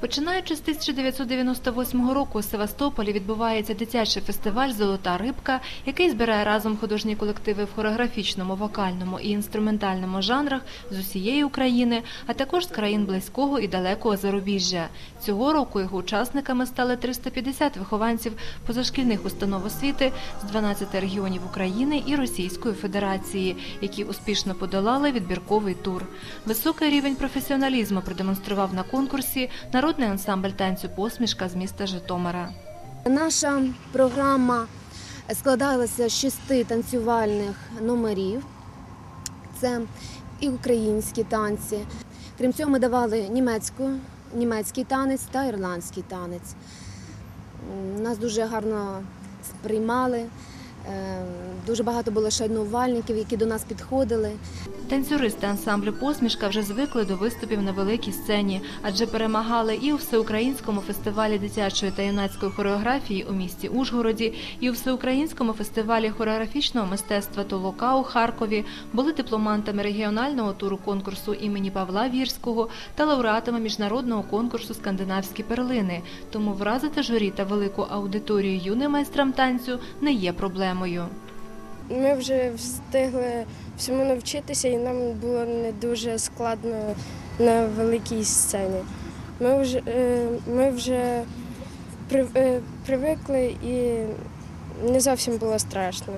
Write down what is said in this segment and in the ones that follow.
Починаючи з 1998 року у Севастополі відбувається дитячий фестиваль Золота рибка, який збирає разом художні колективи в хореографічному, вокальному і інструментальному жанрах з усієї України, а також з країн близького і далекого зарубіжжя. Цього року його учасниками стали 350 вихованців позашкільних установ освіти з 12 регіонів України і Російської Федерації, які успішно подолали відбірковий тур. Високий рівень професіоналізму продемонстрував на конкурсі народний ансамбль танцю посмішка з міста Житомира. Наша програма складалася з шести танцювальних номерів. Це і українські танці. Крім цього, ми давали німецьку, німецький танець та ірландський танець. Нас дуже гарно сприймали. Е, Дуже багато було шанувальників, які до нас підходили. Танцюристи ансамблю посмішка вже звикли до виступів на великій сцені, адже перемагали і у всеукраїнському фестивалі дитячої та юнацької хореографії у місті Ужгороді, і у всеукраїнському фестивалі хореографічного мистецтва Толока у Харкові, були дипломантами регіонального туру конкурсу імені Павла Вірського та лауреатами міжнародного конкурсу Скандинавські перлини. Тому вразити журі та велику аудиторію юним майстрам танцю не є проблемою. Ми вже встигли всьому навчитися, і нам було не дуже складно на великій сцені. Ми вже, е, ми вже е, привикли і не зовсім було страшно.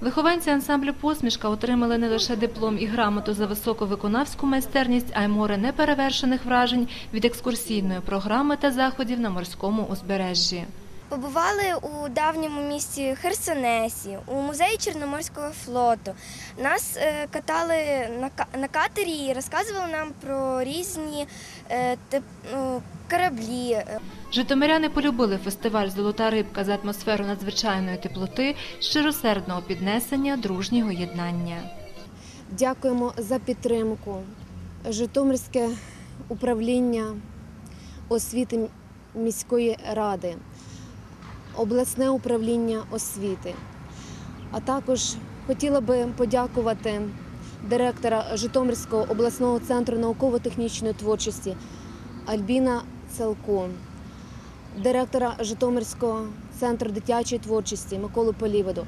Вихованці ансамблю посмішка отримали не лише диплом і грамоту за високу виконавську майстерність, а й море неперевершених вражень від екскурсійної програми та заходів на морському узбережжі. Побували у давньому місті Херсонесі, у музеї Чорноморського флоту. Нас е, катали на, ка- на катері і розказували нам про різні е, тип, ну, кораблі. Житомиряни полюбили фестиваль Золота рибка за атмосферу надзвичайної теплоти, щиросердного піднесення, дружнього єднання. Дякуємо за підтримку. Житомирське управління освіти міської ради, обласне управління освіти. А також хотіла би подякувати директора Житомирського обласного центру науково-технічної творчості Альбіна Целко, директора Житомирського центру дитячої творчості Миколу Поліводу,